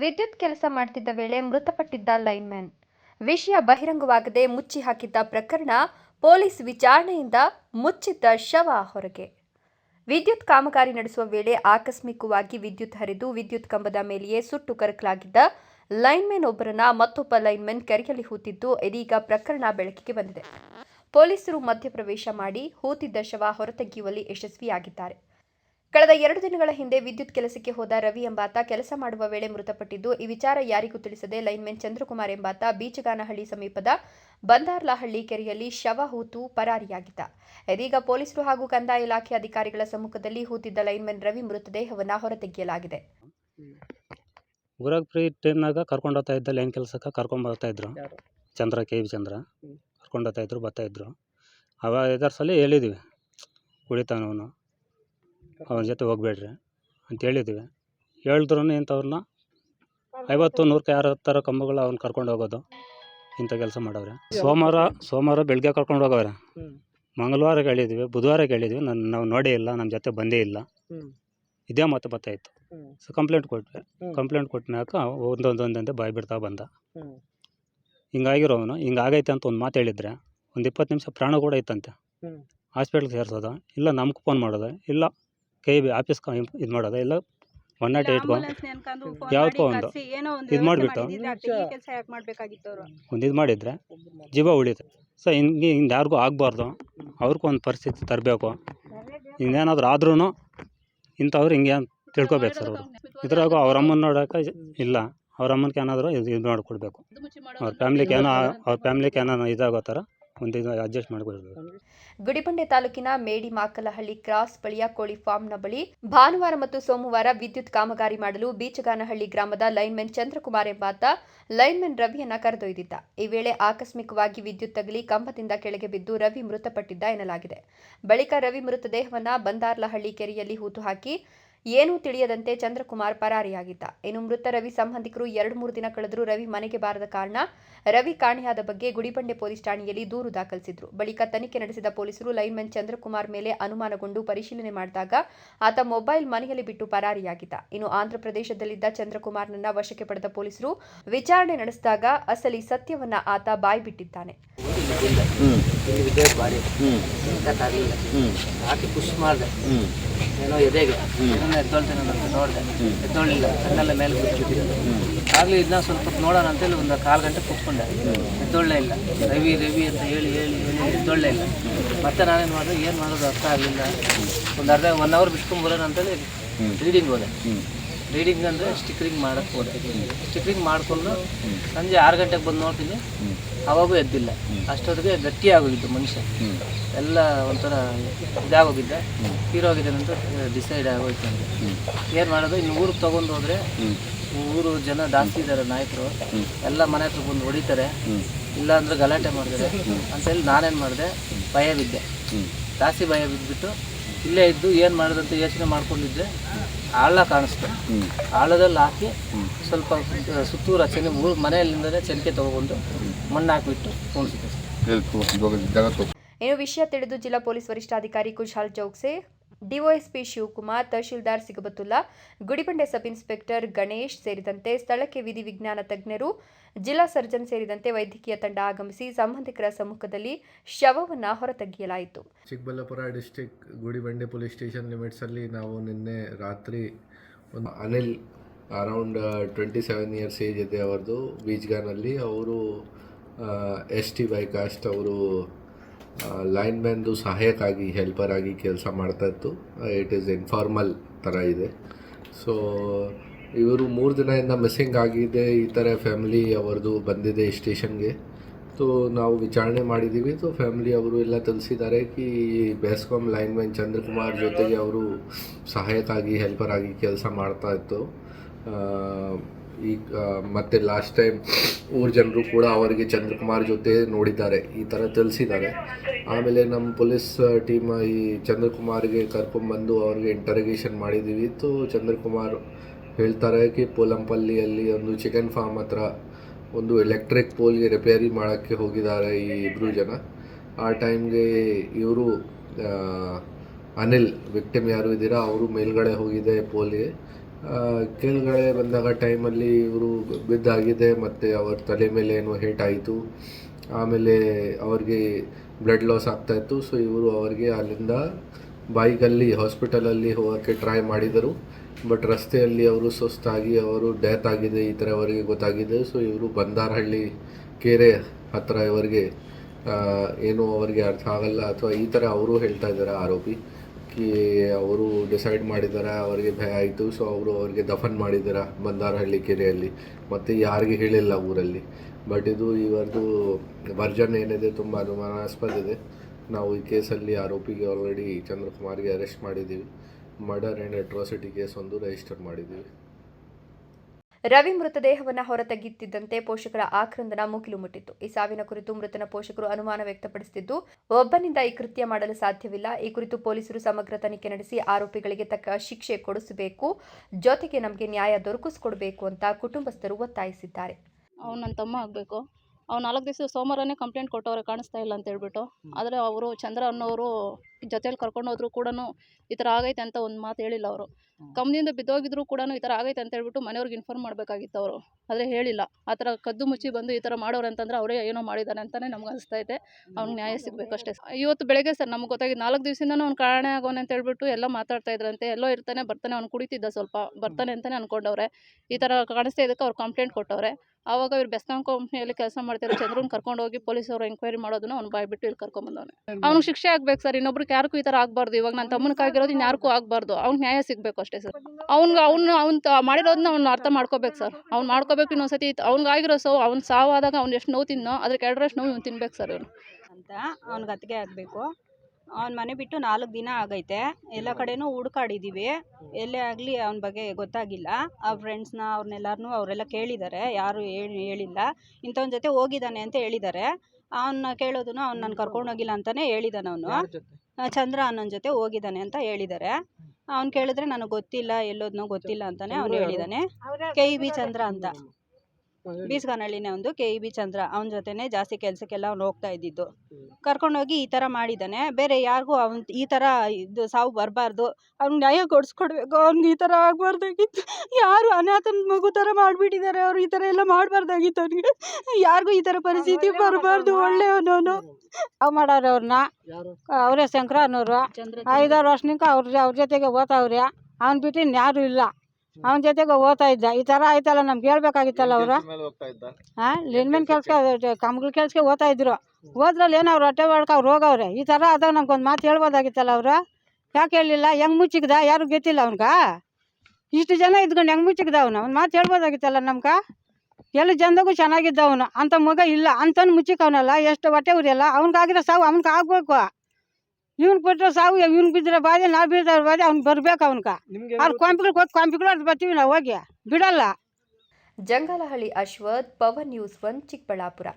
ವಿದ್ಯುತ್ ಕೆಲಸ ಮಾಡ್ತಿದ್ದ ವೇಳೆ ಮೃತಪಟ್ಟಿದ್ದ ಲೈನ್ಮ್ಯಾನ್. ವಿಷಯ ಬಹಿರಂಗವಾಗದೆ ಮುಚ್ಚಿ ಹಾಕಿದ್ದ ಪ್ರಕರಣ ಪೊಲೀಸ್ ವಿಚಾರಣೆಯಿಂದ ಮುಚ್ಚಿದ್ದ ಶವ ಹೊರಗೆ. ವಿದ್ಯುತ್ ಕಾಮಗಾರಿ ನಡೆಸುವ ವೇಳೆ ಆಕಸ್ಮಿಕವಾಗಿ ವಿದ್ಯುತ್ ಹರಿದು ವಿದ್ಯುತ್ ಕಂಬದ ಮೇಲೆಯೇ ಸುಟ್ಟು ಕರಕಲಾಗಿದ್ದ ಲೈನ್ಮೆನ್ ಒಬ್ಬರನ್ನ ಮತ್ತೊಬ್ಬ ಲೈನ್ಮೆನ್ ಕೆರೆಯಲ್ಲಿ ಹೂತಿದ್ದು ಇದೀಗ ಪ್ರಕರಣ ಬೆಳಕಿಗೆ ಬಂದಿದೆ. ಪೊಲೀಸರು ಮಧ್ಯಪ್ರವೇಶ ಮಾಡಿ ಹೂತಿದ್ದ ಶವ ಹೊರತೆಗೆಯುವಲ್ಲಿ ಯಶಸ್ವಿಯಾಗಿದ್ದಾರೆ. ಕಳೆದ ಎರಡು ದಿನಗಳ ಹಿಂದೆ ವಿದ್ಯುತ್ ಕೆಲಸಕ್ಕೆ ಹೋದ ರವಿ ಎಂಬಾತ ಕೆಲಸ ಮಾಡುವ ವೇಳೆ ಮೃತಪಟ್ಟಿದ್ದು ಈ ವಿಚಾರ ಯಾರಿಗೂ ತಿಳಿಸದೆ ಲೈನ್ಮೆನ್ ಚಂದ್ರಕುಮಾರ್ ಎಂಬಾತ ಬೀಚಗಾನಹಳ್ಳಿ ಸಮೀಪದ ಬಂದಾರ್ಲಹಳ್ಳಿ ಕೆರೆಯಲ್ಲಿ ಶವ ಹೂತು ಪರಾರಿಯಾಗಿದ್ದ. ಇದೀಗ ಪೊಲೀಸರು ಹಾಗೂ ಕಂದಾಯ ಇಲಾಖೆ ಅಧಿಕಾರಿಗಳ ಸಮ್ಮುಖದಲ್ಲಿ ಹೂತಿದ್ದ ಲೈನ್ಮೆನ್ ರವಿ ಮೃತದೇಹವನ್ನು ಹೊರತೆಗೆಯಲಾಗಿದೆ. ಊರಾಗ ಫ್ರೀ ಟೈಮ್ನಾಗ ಕರ್ಕೊಂಡು ಹೋಗ್ತಾ ಇದ್ದ ಲೈನ್ ಕೆಲಸಕ್ಕೆ ಕರ್ಕೊಂಡು ಬರ್ತಾ ಇದ್ರು. ಚಂದ್ರ ಕೆ. ವಿ. ಚಂದ್ರ. ಕರ್ಕೊಂಡು ಹೋಗ್ತಾ ಇದ್ರು ಬರ್ತಾ ಇದ್ರು. ಅವಾಗ ಐದಾರು ಸಲ ಹೇಳಿದ್ವಿ. ಕುಡಿತಾನವನು ಅವನ ಜೊತೆ ಹೋಗ್ಬೇಡ್ರಿ ಅಂತ ಹೇಳಿದ್ವಿ. ಹೇಳಿದ್ರು ಇಂಥವ್ರನ್ನ ಐವತ್ತು ನೂರಕ್ಕೆ ಯಾರು ಥರ ಕಂಬಗಳು ಅವ್ನ ಕರ್ಕೊಂಡು ಹೋಗೋದು ಇಂಥ ಕೆಲಸ ಮಾಡವ್ರೆ. ಸೋಮವಾರ ಸೋಮವಾರ ಬೆಳಗ್ಗೆ ಕರ್ಕೊಂಡು ಹೋಗವ್ರೆ. ಮಂಗಳವಾರ ಹೇಳಿದ್ವಿ ಬುಧವಾರ ಹೇಳಿದ್ವಿ ನನ್ನ ನಾವು ನೋಡೇ ಇಲ್ಲ ನಮ್ಮ ಜೊತೆ ಬಂದೇ ಇಲ್ಲ. ಇದೇ ಮತ್ತೆ ಬರ್ತಾಯಿತ್ತು ಸೊ ಕಂಪ್ಲೇಂಟ್ ಕೊಟ್ವಿ. ಕಂಪ್ಲೇಂಟ್ ಕಂಪ್ಲೇಂಟ್ ಕೊಟ್ಟನಾಕ ಒಂದೊಂದೊಂದಂತೆ ಬಾಯಿ ಬಿಡ್ತಾ ಬಂದ. ಹಿಂಗಾಗಿರೋನು ಹಿಂಗೆ ಹಿಂಗಾಗೈತೆ ಅಂತ ಒಂದು ಮಾತು ಹೇಳಿದ್ರೆ ಒಂದು ಇಪ್ಪತ್ತು ನಿಮಿಷ ಪ್ರಾಣ ಕೂಡ ಇತ್ತಂತೆ. ಹಾಸ್ಪಿಟ್ಲ್ಗೆ ಸೇರ್ಸೋದು ಇಲ್ಲ ನಮ್ಗೆ ಫೋನ್ ಮಾಡೋದು ಇಲ್ಲ ಕೈ ಬಿ ಆಫೀಸ್ಗೆ ಇದು ಮಾಡೋದು? ಇಲ್ಲ ಒನ್ ನಾಟ್ ಏಯ್ಟ್ಗೋ ಯಾವುದಕ್ಕೋ ಒಂದು. ಇದ್ ಮಾಡಿಬಿಟ್ಟು. ಕೆಲಸ ಯಾಕೆ ಮಾಡ್ಬೇಕಾಗಿತ್ತು ಅವರು ಒಂದು ಇದು ಮಾಡಿದರೆ ಜೀವ ಉಳಿತು ಸೊ ಹಿಂಗೆ ಹಿಂಗೆ ಯಾರಿಗೂ ಆಗಬಾರ್ದು. ಅವ್ರಿಗೂ ಒಂದು ಪರಿಸ್ಥಿತಿ ತರಬೇಕು. ಹಿಂಗೇನಾದ್ರೂ ಆದ್ರೂ ಇಂಥವ್ರು ಹಿಂಗೆ ತಿಳ್ಕೊಬೇಕು ಸರ್ ಅವರು. ಇದ್ರಾಗೂ ಅವ್ರ ಅಮ್ಮನ ನೋಡೋಕೆ ಇಲ್ಲ. ಅವ್ರ ಅಮ್ಮನಿಗೆ ಏನಾದರೂ ಇದು ಇದು ಮಾಡಿಕೊಡ್ಬೇಕು. ಅವ್ರ ಫ್ಯಾಮ್ಲಿಗೆ ಏನೋ ಅವ್ರ ಫ್ಯಾಮ್ಲಿಗೆ ಏನೋ ಇದಾಗೋ ಥರ ಅಡ್ಜಸ್ಟ್ ಗುಡಿಬಂಡೆ ತಾಲೂಕಿನ ಮೇಡಿ ಮಾಕಲಹಳ್ಳಿ ಕ್ರಾಸ್ ಬಳಿಯ ಕೋಳಿ ಫಾರ್ಮ್ನ ಬಳಿ ಭಾನುವಾರ ಮತ್ತು ಸೋಮವಾರ ವಿದ್ಯುತ್ ಕಾಮಗಾರಿ ಮಾಡಲು ಬೀಚಗಾನಹಳ್ಳಿ ಗ್ರಾಮದ ಲೈನ್ಮೆನ್ ಚಂದ್ರಕುಮಾರ್ ಎಂಬಾತ ಲೈನ್ಮೆನ್ ರವಿಯನ್ನ ಕರೆದೊಯ್ದಿದ್ದ. ಈ ವೇಳೆ ಆಕಸ್ಮಿಕವಾಗಿ ವಿದ್ಯುತ್ ತಗಲಿ ಕಂಬದಿಂದ ಕೆಳಗೆ ಬಿದ್ದು ರವಿ ಮೃತಪಟ್ಟಿದ್ದ ಎನ್ನಲಾಗಿದೆ. ಬಳಿಕ ರವಿ ಮೃತದೇಹವನ್ನ ಬಂದಾರ್ಲಹಳ್ಳಿ ಕೆರೆಯಲ್ಲಿ ಹೂತು ಹಾಕಿ ಏನೂ ತಿಳಿಯದಂತೆ ಚಂದ್ರಕುಮಾರ್ ಪರಾರಿಯಾಗಿದ್ದ. ಇನ್ನು ಮೃತ ರವಿ ಸಂಬಂಧಿಕರು ಎರಡು ಮೂರು ದಿನ ಕಳೆದರೂ ರವಿ ಮನೆಗೆ ಬಾರದ ಕಾರಣ ರವಿ ಕಾಣೆಯಾದ ಬಗ್ಗೆ ಗುಡಿಬಂಡೆ ಪೊಲೀಸ್ ಠಾಣೆಯಲ್ಲಿ ದೂರು ದಾಖಲಿಸಿದ್ರು. ಬಳಿಕ ತನಿಖೆ ನಡೆಸಿದ ಪೊಲೀಸರು ಲೈನ್ಮನ್ ಚಂದ್ರಕುಮಾರ್ ಮೇಲೆ ಅನುಮಾನಗೊಂಡು ಪರಿಶೀಲನೆ ಮಾಡಿದಾಗ ಆತ ಮೊಬೈಲ್ ಮನೆಯಲ್ಲಿ ಬಿಟ್ಟು ಪರಾರಿಯಾಗಿದ್ದ. ಇನ್ನು ಆಂಧ್ರಪ್ರದೇಶದಲ್ಲಿದ್ದ ಚಂದ್ರಕುಮಾರ್ನನ್ನ ವಶಕ್ಕೆ ಪಡೆದ ಪೊಲೀಸರು ವಿಚಾರಣೆ ನಡೆಸಿದಾಗ ಅಸಲಿ ಸತ್ಯವನ್ನ ಆತ ಬಾಯ್ಬಿಟ್ಟಿದ್ದಾನೆ. ಇಲ್ಲಿ ವಿದ್ಯುತ್ ಭಾರಿ ಆಗಲಿಲ್ಲ. ಹಾಕಿ ಪುಷ್ ಮಾಡಿದೆ. ಏನೋ ಎದೆಗೆ. ಏನೋ ಎದ್ದೊಳ್ತೇನೆ ಅಂತ ನೋಡಿದೆ. ಎದ್ದೊಳ್ಳಿಲ್ಲ ಕಣ್ಣೆಲ್ಲ ಮೇಲೆ ಬಿಟ್ಟಿದ್ದೆ ಆಗಲಿ ಇದನ್ನ ಸ್ವಲ್ಪ ನೋಡೋಣ ಅಂತೇಳಿ ಒಂದು ಕಾಲು ಗಂಟೆ ಕೂತ್ಕೊಂಡೆ. ಎದ್ದೊಳ್ಳೆ ಇಲ್ಲ. ರವಿ ರವಿ ಅಂತ ಹೇಳಿ ಹೇಳಿ ಹೇಳಿ ಎದ್ದೊಳ್ಳೆ ಇಲ್ಲ. ಮತ್ತೆ ನಾನೇನು ಮಾಡಿದೆ? ಏನು ಮಾಡೋದು ಅರ್ಥ ಆಗಲಿಲ್ಲ. ಒಂದು ಅರ್ಧ ಒನ್ ಅವರ್ ಬಿಟ್ಕೊಂಡು ಬರೋಣ ಅಂತೇಳಿ ರೀಡಿಂಗ್ ಹೋದೆ. ರೀಡಿಂಗ್ ಅಂದರೆ ಸ್ಟಿಕ್ರಿಂಗ್ ಮಾಡಕ್ಕೆ ಹೋದೆ. ಸ್ಟಿಕ್ರಿಂಗ್ ಮಾಡಿಕೊಂಡು ಸಂಜೆ ಆರು ಗಂಟೆಗೆ ಬಂದು ನೋಡ್ತೀನಿ. ಅವಾಗೂ ಎದ್ದಿಲ್ಲ. ಅಷ್ಟೊತ್ತಿಗೆ ಗಟ್ಟಿ ಆಗೋಗಿದ್ದು ಮನುಷ್ಯ. ಎಲ್ಲ ಒಂಥರ ಇದಾಗೋಗಿದ್ದೆ. ತೀರೋಗಿದೆ ಅಂತ ಡಿಸೈಡ್ ಆಗೋಯ್ತು ನನಗೆ ಏನು ಮಾಡೋದು? ಇನ್ನು ಊರಿಗೆ ತೊಗೊಂಡು ಹೋದರೆ ಊರು ಜನ ಜಾಸ್ತಿ ಇದ್ದಾರೆ ನಾಯಕರು. ಎಲ್ಲ ಮನೆ ಹತ್ರ ಬಂದು ಹೊಡಿತಾರೆ. ಇಲ್ಲ ಅಂದ್ರೆ ಗಲಾಟೆ ಮಾಡ್ತಾರೆ. ಅಂತೇಳಿ ನಾನೇನು ಮಾಡಿದೆ? ಭಯ ಬಿದ್ದೆ. ಜಾಸ್ತಿ ಭಯ ಬಿದ್ದುಬಿಟ್ಟು ಇಲ್ಲೇ ಇದ್ದು ಏನು ಮಾಡೋದಂತ ಯೋಚನೆ ಮಾಡ್ಕೊಂಡಿದ್ರೆ ಆಳ ಕಾಣಿಸ್ತು. ಆಳದಲ್ಲಿ ಹಾಕಿ ಸ್ವಲ್ಪ ಸುತ್ತೂ ರಚನೆ ಊರು ಮನೆಯಲ್ಲಿಂದಲೇ ಚೆನ್ಕೆ ತೊಗೊಬಂದು ಮಣ್ಣು ಹಾಕಿಬಿಟ್ಟು ಕುಣಿಸಿದೆ ಇನ್ನು ವಿಷಯ ತಿಳಿದು ಜಿಲ್ಲಾ ಪೊಲೀಸ್ ವರಿಷ್ಠಾಧಿಕಾರಿ Kushal Chouksey DYSP Shivakumar, tahsildar Sigbatulla Gudibande sub inspector Ganesh ಸೇರಿದಂತೆ ಸ್ಥಳಕ್ಕೆ ವಿಧಿ ವಿಜ್ಞಾನ ತಜ್ಞರು, ಜಿಲ್ಲಾ ಸರ್ಜನ್ ಸೇರಿದಂತೆ ವೈದ್ಯಕೀಯ ತಂಡ ಆಗಮಿಸಿ ಸಂಬಂಧಿಕರ ಸಮ್ಮುಖದಲ್ಲಿ ಶವವನ್ನು ಹೊರತೆಗೆಯಲಾಯಿತು Chikkaballapura district Gudibande police station limits ಅಲ್ಲಿ ನಾವು ನಿನ್ನೆ ರಾತ್ರಿ ಒಂದು Anil around twenty seven years age ಇದೆ ಅವ್ರದ್ದು ಬೀಚ್ಗಾನಲ್ಲಿ ಅವರು ಎಸ್ ಟಿ ಬೈ ಕಾಸ್ಟ್ ಅವರು ಲೈನ್ ಮ್ಯಾನ್ದು ಸಹಾಯಕ್ಕಾಗಿ ಹೆಲ್ಪರ್ ಆಗಿ ಕೆಲಸ ಮಾಡ್ತಾಯಿತ್ತು. ಇಟ್ ಈಸ್ ಇನ್ಫಾರ್ಮಲ್ ಥರ ಇದೆ. ಸೊ ಇವರು ಮೂರು ದಿನದಿಂದ ಮಿಸ್ಸಿಂಗ್ ಆಗಿದೆ. ಈ ಥರ ಫ್ಯಾಮಿಲಿ ಅವರದು ಬಂದಿದೆ ಸ್ಟೇಷನ್ಗೆ ಸೊ ನಾವು ವಿಚಾರಣೆ ಮಾಡಿದ್ದೀವಿ ಸೊ ಫ್ಯಾಮಿಲಿ ಅವರು ಎಲ್ಲ ತಿಳಿಸಿದ್ದಾರೆ ಕಿ ಬೆಸ್ಕಾಮ್ ಮ್ಯಾನ್ ಚಂದ್ರಕುಮಾರ್ ಜೊತೆಗೆ ಅವರು ಸಹಾಯಕ್ಕಾಗಿ ಹೆಲ್ಪರ್ ಆಗಿ ಕೆಲಸ ಮಾಡ್ತಾ ಇತ್ತು ಈಗ ಮತ್ತೆ ಲಾಸ್ಟ್ ಟೈಮ್ ಊರ ಜನರು ಕೂಡ ಅವರಿಗೆ ಚಂದ್ರಕುಮಾರ್ ಜೊತೆ ನೋಡಿದ್ದಾರೆ, ಈ ಥರ ತಿಳಿಸಿದ್ದಾರೆ. ಆಮೇಲೆ ನಮ್ಮ ಪೊಲೀಸ್ ಟೀಮ್ ಈ ಚಂದ್ರಕುಮಾರ್ಗೆ ಕರ್ಕೊಂಡ್ಬಂದು ಅವ್ರಿಗೆ ಇಂಟರಗೇಷನ್ ಮಾಡಿದ್ದೀವಿ ತು ಚಂದ್ರಕುಮಾರ್ ಹೇಳ್ತಾರೆ ಕಿ, ಪೋಲಂಪಲ್ಲಿಯಲ್ಲಿ ಒಂದು ಚಿಕನ್ ಫಾರ್ಮ್ ಹತ್ರ ಒಂದು ಎಲೆಕ್ಟ್ರಿಕ್ ಪೋಲ್ಗೆ ರಿಪೇರಿ ಮಾಡೋಕ್ಕೆ ಹೋಗಿದ್ದಾರೆ ಈ ಇಬ್ಬರು ಜನ. ಆ ಟೈಮ್ಗೆ ಇವರು ಅನಿಲ್ ವಿಕ್ಟಿಮ್ ಯಾರು ಇದ್ದೀರಾ, ಅವರು ಮೇಲ್ಗಡೆ ಹೋಗಿದೆ ಪೋಲ್ಗೆ ಕೆಳಗಡೆ ಬಂದಾಗ ಟೈಮಲ್ಲಿ ಇವರು ಬಿದ್ದಾಗಿದೆ, ಮತ್ತು ಅವ್ರ ತಲೆ ಮೇಲೆ ಏನೋ ಆಯಿತು. ಆಮೇಲೆ ಅವ್ರಿಗೆ ಬ್ಲಡ್ ಲಾಸ್ ಆಗ್ತಾಯಿತ್ತು ಸೊ ಇವರು ಅವರಿಗೆ ಅಲ್ಲಿಂದ ಬೈಕಲ್ಲಿ ಹಾಸ್ಪಿಟಲಲ್ಲಿ ಹೋಗೋಕ್ಕೆ ಟ್ರೈ ಮಾಡಿದರು. ಬಟ್ ರಸ್ತೆಯಲ್ಲಿ ಅವರು ಸುಸ್ತಾಗಿ, ಅವರು ಡೆತ್ ಆಗಿದೆ, ಈ ಥರ ಅವರಿಗೆ ಗೊತ್ತಾಗಿದೆ. ಸೊ ಇವರು ಬಂದಾರಹಳ್ಳಿ ಕೆರೆ ಹತ್ತಿರ ಇವರಿಗೆ ಏನು ಅವರಿಗೆ ಅರ್ಥ ಆಗಲ್ಲ, ಅಥವಾ ಈ ಥರ ಅವರು ಹೇಳ್ತಾ ಇದ್ದಾರೆ ಆರೋಪಿ. ಅವರು ಡಿಸೈಡ್ ಮಾಡಿದ್ದಾರೆ ಅವರಿಗೆ ಭಯ ಆಯಿತು. ಸೊ ಅವರು ಅವರಿಗೆ ದಫನ್ ಮಾಡಿದ್ದಾರೆ ಬಂದಾರಹಳ್ಳಿ ಕೆರೆಯಲ್ಲಿ. ಮತ್ತು ಯಾರಿಗೆ ಹೇಳಿಲ್ಲ ಊರಲ್ಲಿ. ಬಟ್ ಇದು ಇವರದು ವರ್ಜನ್ ಏನಿದೆ ತುಂಬ ಅನುಮಾನಾಸ್ಪದ ಇದೆ. ನಾವು ಈ ಕೇಸಲ್ಲಿ ಆರೋಪಿಗೆ ಆಲ್ರೆಡಿ ಚಂದ್ರಕುಮಾರ್ಗೆ ಅರೆಸ್ಟ್ ಮಾಡಿದ್ದೀವಿ. ಮರ್ಡರ್ ಆ್ಯಂಡ್ ಅಟ್ರಾಸಿಟಿ ಕೇಸ್ ಒಂದು ರಿಜಿಸ್ಟರ್ ಮಾಡಿದ್ದೀವಿ. ರವಿ ಮೃತದೇಹವನ್ನು ಹೊರತೆಗೆಯುತ್ತಿದ್ದಂತೆ ಪೋಷಕರ ಆಕ್ರಂದನ ಮುಗಿಲು ಮುಟ್ಟಿತ್ತು. ಈ ಸಾವಿನ ಕುರಿತು ಮೃತನ ಪೋಷಕರು ಅನುಮಾನ ವ್ಯಕ್ತಪಡಿಸುತ್ತಿದ್ದು, ಒಬ್ಬನಿಂದ ಈ ಕೃತ್ಯ ಮಾಡಲು ಸಾಧ್ಯವಿಲ್ಲ. ಈ ಕುರಿತು ಪೊಲೀಸರು ಸಮಗ್ರ ತನಿಖೆ ನಡೆಸಿ ಆರೋಪಿಗಳಿಗೆ ತಕ್ಕ ಶಿಕ್ಷೆ ಕೊಡಿಸಬೇಕು. ಜೊತೆಗೆ ನಮಗೆ ನ್ಯಾಯ ದೊರಕಿಸಿಕೊಡಬೇಕು ಅಂತ ಕುಟುಂಬಸ್ಥರು ಒತ್ತಾಯಿಸಿದ್ದಾರೆ. ಅವನ ತಮ್ಮ ಆಗಬೇಕು. ಅವ್ನು ನಾಲ್ಕು ದಿವಸ ಸೋಮವಾರನೇ ಕಂಪ್ಲೇಂಟ್ ಕೊಟ್ಟವ್ರೆ ಕಾಣಿಸ್ತಾ ಇಲ್ಲ ಅಂತ ಹೇಳ್ಬಿಟ್ಟು. ಆದರೆ ಅವರು ಚಂದ್ರ ಅನ್ನೋರು ಜೊತೇಲಿ ಕರ್ಕೊಂಡು ಹೋದ್ರು ಕೂಡ ಈ ಥರ ಆಗೈತೆ ಅಂತ ಒಂದು ಮಾತು ಹೇಳಿಲ್ಲ ಅವರು. ಕಂಪ್ನಿಯಿಂದ ಬಿದ್ದೋಗಿದ್ರು ಕೂಡ ಈ ಥರ ಆಗೈತೆ ಅಂತ ಹೇಳ್ಬಿಟ್ಟು ಮನೆಯವ್ರಿಗೆ ಇನ್ಫಾರ್ಮ್ ಮಾಡಬೇಕಾಗಿತ್ತು ಅವರು. ಆದರೆ ಹೇಳಿಲ್ಲ. ಆ ಥರ ಕದ್ದು ಮುಚ್ಚಿ ಬಂದು ಈ ಥರ ಮಾಡೋರು ಅಂತಂದ್ರೆ ಅವರೇ ಏನೋ ಮಾಡಿದ್ದಾರೆ ಅಂತಲೇ ನಮ್ಗೆ ಇದೆ. ಅವ್ನಿಗೆ ನ್ಯಾಯ ಸಿಗಬೇಕು ಅಷ್ಟೇ. ಇವತ್ತು ಬೆಳಗ್ಗೆ ಸರ್ ನಮ್ಗೆ ಗೊತ್ತಾಗಿದ್ದು ನಾಲ್ಕು ದಿವಸದಿಂದ ಅವ್ನು ಕಾರಣ ಆಗೋನೆ ಅಂತ ಹೇಳ್ಬಿಟ್ಟು ಎಲ್ಲ ಮಾತಾಡ್ತಾ ಇದ್ರಂತೆ. ಎಲ್ಲೋ ಇರ್ತಾನೆ ಬರ್ತಾನೆ ಅವ್ನು ಕುಡಿತಿದ್ದ ಸ್ವಲ್ಪ ಬರ್ತಾನೆ ಅಂತಲೇ ಅಂದ್ಕೊಂಡವ್ರೆ ಈ ಥರ ಕಾಣಿಸ್ತಾ ಇದಕ್ಕೆ ಅವ್ರು ಕಂಪ್ಲೇಂಟ್ ಕೊಟ್ಟವ್ರೆ. ಆವಾಗ ಇವ್ರು ಬೆಸ್ಕಾಂ ಕಂಪ್ನಿಯಲ್ಲಿ ಕೆಲಸ ಮಾಡ್ತಿರೋ ಚಂದ್ರನ್ ಕರ್ಕೊಂಡು ಹೋಗಿ ಪೊಲೀಸರು ಎಂಕ್ವೈರಿ ಮಾಡೋದನ್ನ ಅವ್ನು ಬಾಯ್ಬಿಟ್ಟು ಇಲ್ಲಿ ಕರ್ಕೊಂಬಂದವನೆ. ಅವ್ನಿಗೆ ಶಿಕ್ಷೆ ಆಗ್ಬೇಕು ಸರ್, ಇನ್ನೊಬ್ರಿಗೆ ಯಾರಿಗೂ ಈ ಥರ ಆಗಬಾರ್ದು, ಇವಾಗ ನನ್ನ ಇನ್ನ ಯಾರಿಗೂ ಆಗಬಾರ್ದು, ಅವ್ನಿಗೆ ನ್ಯಾಯ ಸಿಗಬೇಕು ಅಷ್ಟೇ ಸರ್. ಅವ್ನಿಗೆ ಅವ್ನು ಅವ್ನು ಮಾಡಿರೋದನ್ನ ಅವ್ನು ಅರ್ಥ ಮಾಡ್ಕೋಬೇಕು ಸರ್. ಅವ್ನು ಮಾಡ್ಕೋಬೇಕು ಇನ್ನೊಂದ್ಸತಿ ಅವ್ನಿಗಾಗಿರೋ ಸೋ ಅವ್ನು ಸಾವಾದಾಗ ಅವ್ನು ಎಷ್ಟು ನೋವು ತಿನ್ನೋ ಅದಕ್ಕೆ ಎರಡರಷ್ಟು ನೋವು ಇವ್ನು ತಿನ್ಬೇಕು ಸರ್ ಇವನು. ಅಂತ ಅವ್ನಿಗೆ ಅತ್ತಿಗೆ ಆಗಬೇಕು. ಅವ್ನ ಮನೆ ಬಿಟ್ಟು ನಾಲ್ಕು ದಿನ ಆಗೈತೆ. ಎಲ್ಲ ಕಡೆನೂ ಹುಡುಕಾಡಿದ್ದೀವಿ ಎಲ್ಲೇ ಆಗಲಿ ಅವನ ಬಗ್ಗೆ ಗೊತ್ತಾಗಿಲ್ಲ. ಅವ್ರ ಫ್ರೆಂಡ್ಸ್ನ ಅವ್ರನ್ನೆಲ್ಲರನ್ನೂ ಅವರೆಲ್ಲ ಕೇಳಿದ್ದಾರೆ ಯಾರು ಹೇಳಿ ಹೇಳಿಲ್ಲ. ಇಂಥವ್ನ ಜೊತೆ ಹೋಗಿದ್ದಾನೆ ಅಂತ ಹೇಳಿದ್ದಾರೆ ಅವನ್ನ ಕೇಳೋದನ್ನು ಅವ್ನು ನಾನು ಕರ್ಕೊಂಡೋಗಿಲ್ಲ ಅಂತಲೇ ಹೇಳಿದ್ದಾನೆ ಅವನು. ಚಂದ್ರ ಅನ್ನೋನ್ ಜೊತೆ ಹೋಗಿದ್ದಾನೆ ಅಂತ ಹೇಳಿದ್ದಾರೆ ಅವ್ನು ಕೇಳಿದ್ರೆ ನನಗೆ ಗೊತ್ತಿಲ್ಲ ಎಲ್ಲೋದ್ನೋ ಗೊತ್ತಿಲ್ಲ ಅಂತಾನೆ ಅವನು ಹೇಳಿದ್ದಾನೆ ಕೆ ಇ ಬಿ ಚಂದ್ರ ಅಂತ. ಬೀಸ್ಗಾನಹಳ್ಳಿನೇ ಒಂದು ಕೆ ಇ ಬಿ ಚಂದ್ರ ಅವನ ಜೊತೆನೆ ಜಾಸ್ತಿ ಕೆಲಸಕ್ಕೆಲ್ಲ ಅವ್ನು ಹೋಗ್ತಾ ಇದ್ದಿದ್ದು. ಕರ್ಕೊಂಡೋಗಿ ಈ ಥರ ಮಾಡಿದ್ದಾನೆ. ಬೇರೆ ಯಾರಿಗೂ ಅವ್ನು ಈ ಥರ ಇದು ಸಾವು ಬರಬಾರ್ದು. ಅವ್ನಿಗೆ ನ್ಯಾಯ ಕೊಡಿಸ್ಕೊಡ್ಬೇಕು. ಅವ್ನಿಗೆ ಈ ಥರ ಆಗಬಾರ್ದಾಗಿತ್ತು. ಯಾರು ಅನಾಥನ ಮಗು ಥರ ಮಾಡಿಬಿಟ್ಟಿದ್ದಾರೆ. ಅವ್ರು ಈ ಥರ ಎಲ್ಲ ಮಾಡಬಾರ್ದಾಗಿತ್ತು ಅವ್ನಿಗೆ. ಯಾರಿಗೂ ಈ ಥರ ಪರಿಸ್ಥಿತಿ ಬರಬಾರ್ದು. ಒಳ್ಳೆಯವನವನು. ಅವ್ ಮಾಡೋರು ಅವ್ರನ್ನ. ಅವರೇ ಶಂಕರ ಅನ್ನೋರು. ಐದಾರು ವರ್ಷನಿಂದ ಅವ್ರ ಅವ್ರ ಜೊತೆಗೆ ಓದ್ತಾವ್ರೆ ಅವ್ನು ಬಿಟ್ಟು ಯಾರು ಇಲ್ಲ. ಅವನ ಜೊತೆಗೆ ಓದ್ತಾ ಇದ್ದ. ಈ ಥರ ಆಯ್ತಲ್ಲ ನಮ್ಗೆ ಹೇಳ್ಬೇಕಾಗಿತ್ತಲ್ಲ ಅವರು? ಹಾಂ ಲಿನ್ಮೆನ್ ಕೆಲ್ಸಕ್ಕೆ? ಕಮ್ಗಳ ಕೆಲ್ಸಕ್ಕೆ ಓದ್ತಾ ಇದ್ರು. ಹೋದ್ರಲ್ಲಿ ಏನೋ ಅವ್ರು ಹೊಟ್ಟೆ ಮಾಡ್ಕೊ ಅವ್ರು ಹೋಗವ್ರೆ. ಈ ಥರ ಆದಾಗ ನಮ್ಗೆ ಒಂದು ಮಾತು ಹೇಳ್ಬೋದಾಗಿತ್ತಲ್ಲ ಅವರು? ಯಾಕೆ ಹೇಳಿಲ್ಲ ಹೆಂಗೆ ಮುಚ್ಚಿಗ್ದ ಯಾರು ಗೊತ್ತಿಲ್ಲ ಅವ್ನ್ಗೆ? ಇಷ್ಟು ಜನ ಇದ್ಕೊಂಡು ಹೆಂಗೆ ಮುಚ್ಚಿಗ್ದ ಅವನು? ಒಂದು ಮಾತು ಹೇಳ್ಬೋದಾಗಿತ್ತಲ್ಲ ನಮ್ಗೆ? ಎಲ್ಲ ಜನದಾಗೂ ಚೆನ್ನಾಗಿದ್ದ ಅವನು. ಅಂಥ ಮಗ ಇಲ್ಲ. ಅಂತನ್ ಮುಚ್ಚಿಕವನಲ್ಲ. ಎಷ್ಟು ಹೊಟ್ಟೆ ಉರಿಯಲ್ಲ. ಅವ್ನಿಗಾಗಿರೋ ಸಾವು ಅವ್ನಿಗೆ ಆಗ್ಬೇಕು. ಇವ್ನು ಬಿಟ್ಟರೆ ಸಾವು ಇವ್ನು ಬಿದ್ದರೆ ಬಾಧೆ ನಾವು ಬೀಳ್ತಾರೆ ಬಾಧೆ ಅವ್ನು ಬರ್ಬೇಕು ಅವನ್ಕ. ಅವ್ರು ಕೊಂಪಿಗಳು ಕೊಟ್ಟು ಕೊಂಪಿಗಳು ಅದು ಬರ್ತೀವಿ ನಾವು ಹೋಗಿ. ಬಿಡಲ್ಲ. Jangalahalli Ashwath Pavan news one Chikkaballapura.